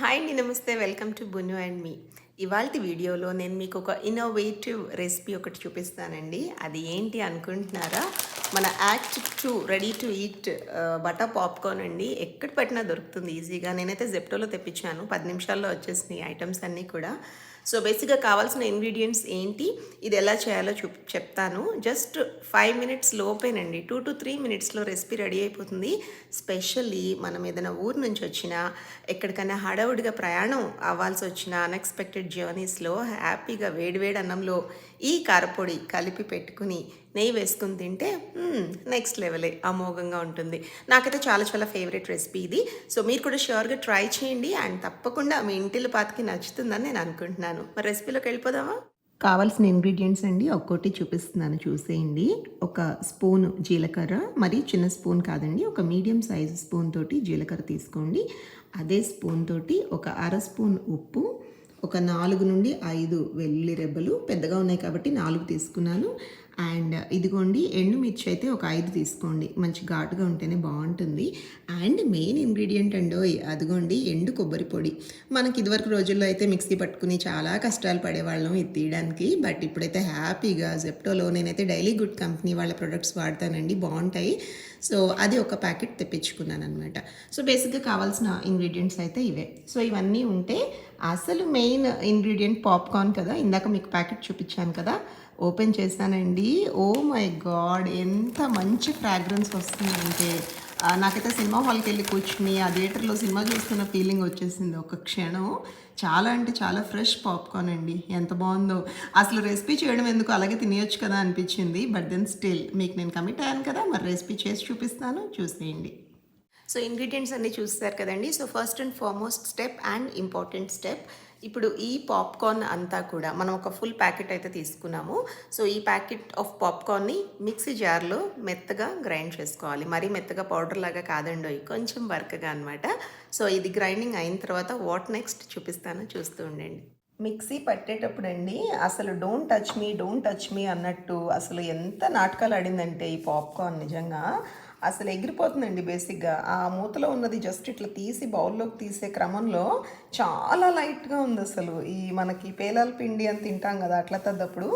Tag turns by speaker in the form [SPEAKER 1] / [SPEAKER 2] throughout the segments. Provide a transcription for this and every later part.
[SPEAKER 1] Hi అండి నమస్తే. Welcome to బును అండ్ మీ. ఇవాళ వీడియోలో నేను మీకు ఒక ఇన్నోవేటివ్ రెసిపీ ఒకటి చూపిస్తానండి. అది ఏంటి అనుకుంటున్నారా? మన యాక్ట్ to ready to eat butter popcorn అండి. ఎక్కడ పెట్టినా దొరుకుతుంది ఈజీగా. నేనైతే జెప్టోలో తెప్పించాను. పది నిమిషాల్లో వచ్చేసినాయి ఐటమ్స్ అన్నీ కూడా. సో బేసిక్గా కావాల్సిన ఇంగ్రీడియంట్స్ ఏంటి? ఇది ఎలా చేయాలో చూ చెప్తాను. జస్ట్ ఫైవ్ మినిట్స్ లోపేనండి. టూ టు త్రీ మినిట్స్లో రెసిపీ రెడీ అయిపోతుంది. స్పెషల్లీ మనం ఏదైనా ఊరు నుంచి వచ్చినా ఎక్కడికైనా హడావుడిగా ప్రయాణం అవ్వాల్సి వచ్చిన అన్ఎక్స్పెక్టెడ్ జర్నీస్లో హ్యాపీగా వేడివేడి అన్నంలో ఈ కారపొడి కలిపి పెట్టుకుని నెయ్యి వేసుకుని తింటే నెక్స్ట్ లెవెలే అమోఘంగా ఉంటుంది. నాకైతే చాలా చాలా ఫేవరెట్ రెసిపీ ఇది. సో మీరు కూడా ష్యూర్గా ట్రై చేయండి అండ్ తప్పకుండా మీ ఇంటిలో పాతకి నచ్చుతుందని నేను అనుకుంటున్నాను. మరి రెసిపీలోకి వెళ్ళిపోదామా? కావాల్సిన ఇంగ్రీడియంట్స్ అండి ఒక్కోటి చూపిస్తున్నాను చూసేయండి. ఒక స్పూన్ జీలకర్ర మరి చిన్న స్పూన్ కాదండి ఒక మీడియం సైజ్ స్పూన్ తోటి జీలకర్ర తీసుకోండి. అదే స్పూన్ తోటి ఒక అర స్పూన్ ఉప్పు ఒక నాలుగు నుండి ఐదు వెల్లుల్లి రెబ్బలు పెద్దగా ఉన్నాయి కాబట్టి నాలుగు తీసుకున్నాను. అండ్ ఇదిగోండి ఎండుమిర్చి అయితే ఒక ఐదు తీసుకోండి. మంచి ఘాటుగా ఉంటేనే బాగుంటుంది. అండ్ మెయిన్ ఇంగ్రీడియంట్ అండి అదిగోండి ఎండు కొబ్బరి పొడి. మనకి ఇదివరకు రోజుల్లో అయితే మిక్సీ పట్టుకుని చాలా కష్టాలు పడేవాళ్ళం ఇది తీయడానికి. బట్ ఇప్పుడైతే హ్యాపీగా జెప్టోలో నేనైతే డైలీ గుడ్ కంపెనీ వాళ్ళ ప్రొడక్ట్స్ వాడతానండి. బాగుంటాయి. సో అది ఒక ప్యాకెట్ తెప్పించుకున్నాను అనమాట సో బేసిక్గా కావాల్సిన ఇంగ్రీడియంట్స్ అయితే ఇవే. సో ఇవన్నీ ఉంటే అసలు మెయిన్ ఇంగ్రీడియంట్ పాప్కార్న్ కదా. ఇందాక మీకు ప్యాకెట్ చూపించాను కదా. ఓపెన్ చేశానండి. ఓ మై గాడ్ ఎంత మంచి ఫ్రాగ్రెన్స్ వస్తుందంటే. నాకైతే సినిమా హాల్కి వెళ్ళి కూర్చుని ఆ థియేటర్లో సినిమా చూస్తున్న ఫీలింగ్ వచ్చేసింది. ఒక క్షణం చాలా అంటే చాలా ఫ్రెష్ పాప్కార్న్ అండి. ఎంత బాగుందో. అసలు రెసిపీ చేయడం ఎందుకు అలాగే తినేయొచ్చు కదా అనిపించింది. బట్ దెన్ స్టిల్ మీకు నేను కమిట్ అయ్యాను కదా మరి రెసిపీ చేసి చూపిస్తాను. చూసేయండి. సో ఇంగ్రీడియంట్స్ అన్నీ చూస్తారు కదండి. So first and foremost step and important step ఇప్పుడు ఈ పాప్కార్న్ అంతా కూడా మనం ఒక ఫుల్ ప్యాకెట్ అయితే తీసుకున్నాము. సో ఈ ప్యాకెట్ ఆఫ్ పాప్కార్న్ని మిక్సీ జార్లో మెత్తగా గ్రైండ్ చేసుకోవాలి. మరీ మెత్తగా పౌడర్ లాగా కాదండి కొంచెం వర్క్గా అనమాట సో ఇది గ్రైండింగ్ అయిన తర్వాత వాట్ నెక్స్ట్ చూపిస్తాను చూస్తూ ఉండండి. మిక్సీ పట్టేటప్పుడు అండి అసలు don't touch me don't touch me అన్నట్టు అసలు ఎంత నాటకాలు ఆడిందంటే ఈ పాప్కార్న్ నిజంగా. అసలు ఎగిరిపోతుందండి బేసిక్గా. ఆ మూతలో ఉన్నది జస్ట్ ఇట్లా తీసి బౌల్లోకి తీసే క్రమంలో చాలా లైట్గా ఉంది అసలు. ఈ మనకి పేలాల పిండి అని తింటాం కదా అట్లా తద్దప్పుడు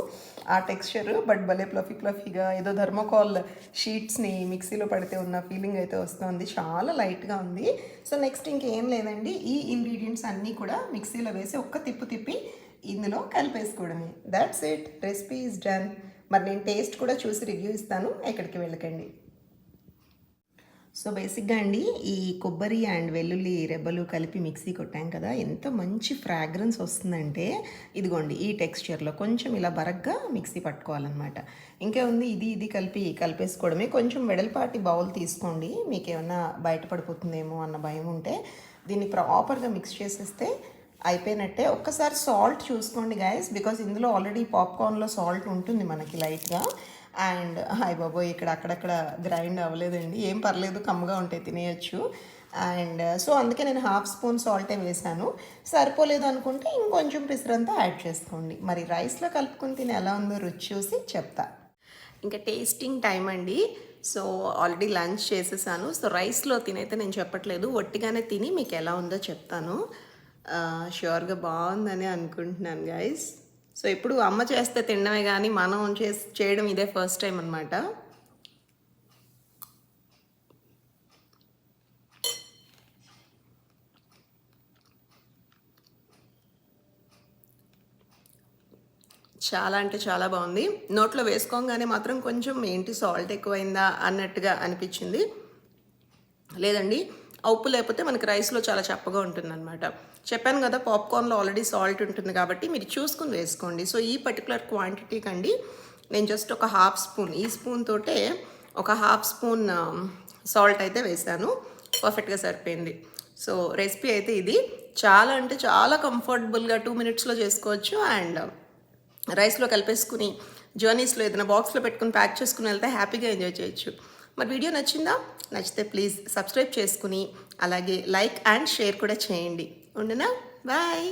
[SPEAKER 1] ఆ టెక్స్చర్ బట్ భలే ప్లఫీ ప్లఫీగా ఏదో ధర్మకాల్ షీట్స్ని మిక్సీలో పడితే ఉన్న ఫీలింగ్ అయితే వస్తుంది. చాలా లైట్గా ఉంది. సో నెక్స్ట్ ఇంకేం లేదండి. ఈ ఇంగ్రీడియంట్స్ అన్నీ కూడా మిక్సీలో వేసి ఒక్క తిప్పు తిప్పి ఇందులో కలిపేసుకోవడమే. That's it recipe is done మరి నేను టేస్ట్ కూడా చూసి రివ్యూ ఇస్తాను. ఎక్కడికి వెళ్ళకండి. సో బేసిక్గా అండి ఈ కొబ్బరి అండ్ వెల్లుల్లి రెబ్బలు కలిపి మిక్సీ కొట్టాం కదా ఎంత మంచి ఫ్రాగ్రెన్స్ వస్తుందంటే ఇదిగోండి ఈ టెక్స్చర్లో కొంచెం ఇలా బరగ్గా మిక్సీ పట్టుకోవాలన్నమాట. ఇంకే ఉంది ఇది ఇది కలిపి కలిపేసుకోవడమే. కొంచెం వెడల్పాటి బౌల్ తీసుకోండి మీకు ఏమన్నా బయటపడిపోతుందేమో అన్న భయం ఉంటే దీన్ని ప్రాపర్గా మిక్స్ చేసేస్తే అయిపోయినట్టే. ఒక్కసారి సాల్ట్ చూసుకోండి గైస్ బికాజ్ ఇందులో ఆల్రెడీ పాప్కార్న్లో సాల్ట్ ఉంటుంది మనకి లైట్గా. అండ్ హాయ్ బాబోయ్ ఇక్కడ అక్కడక్కడ గ్రైండ్ అవ్వలేదండి. ఏం పర్లేదు కమ్ముగా ఉంటాయి తినేయచ్చు. అండ్ సో అందుకే నేను హాఫ్ స్పూన్ సాల్టే వేసాను సరిపోలేదు అనుకుంటే ఇంకొంచెం పిసరంతా యాడ్ చేసుకోండి. మరి రైస్లో కలుపుకుని తిని ఎలా ఉందో రుచి చూసి చెప్తా. ఇంకా టేస్టింగ్ టైం అండి. సో ఆల్రెడీ లంచ్ చేసేసాను. సో రైస్లో తినైతే నేను చెప్పట్లేదు. ఒట్టిగానే తిని మీకు ఎలా ఉందో చెప్తాను. ష్యూర్గా బాగుందని అనుకుంటున్నాను గైస్ సో ఇప్పుడు అమ్మ చేస్తే తినడమే కానీ మనం చేసి చేయడం ఇదే ఫస్ట్ టైం అనమాట చాలా అంటే చాలా బాగుంది. నోట్లో వేసుకోగానే మాత్రం కొంచెం ఏంటి సాల్ట్ ఎక్కువైందా అన్నట్టుగా అనిపించింది. లేదండి ఉప్పు లేకపోతే మనకి రైస్లో చాలా చప్పగా ఉంటుంది అనమాట చెప్పాను కదా పాప్కార్న్లో ఆల్రెడీ సాల్ట్ ఉంటుంది కాబట్టి మీరు చూసుకుని వేసుకోండి. సో ఈ పర్టికులర్ క్వాంటిటీ కండి. నేను జస్ట్ ఒక హాఫ్ స్పూన్ ఈ స్పూన్ తోటే ఒక హాఫ్ స్పూన్ సాల్ట్ అయితే వేసాను. పర్ఫెక్ట్గా సరిపోయింది. సో రెసిపీ అయితే ఇది. చాలా అంటే చాలా కంఫర్టబుల్గా టూ మినిట్స్లో చేసుకోవచ్చు అండ్ రైస్లో కలిపేసుకుని జర్నీస్లో ఏదైనా బాక్స్లో పెట్టుకుని ప్యాక్ చేసుకుని వెళ్తే హ్యాపీగా ఎంజాయ్ చేయొచ్చు. మరి వీడియో నచ్చిందా? నచ్చితే ప్లీజ్ సబ్స్క్రైబ్ చేసుకుని అలాగే లైక్ అండ్ షేర్ కూడా చేయండి. ఉండునా? బాయ్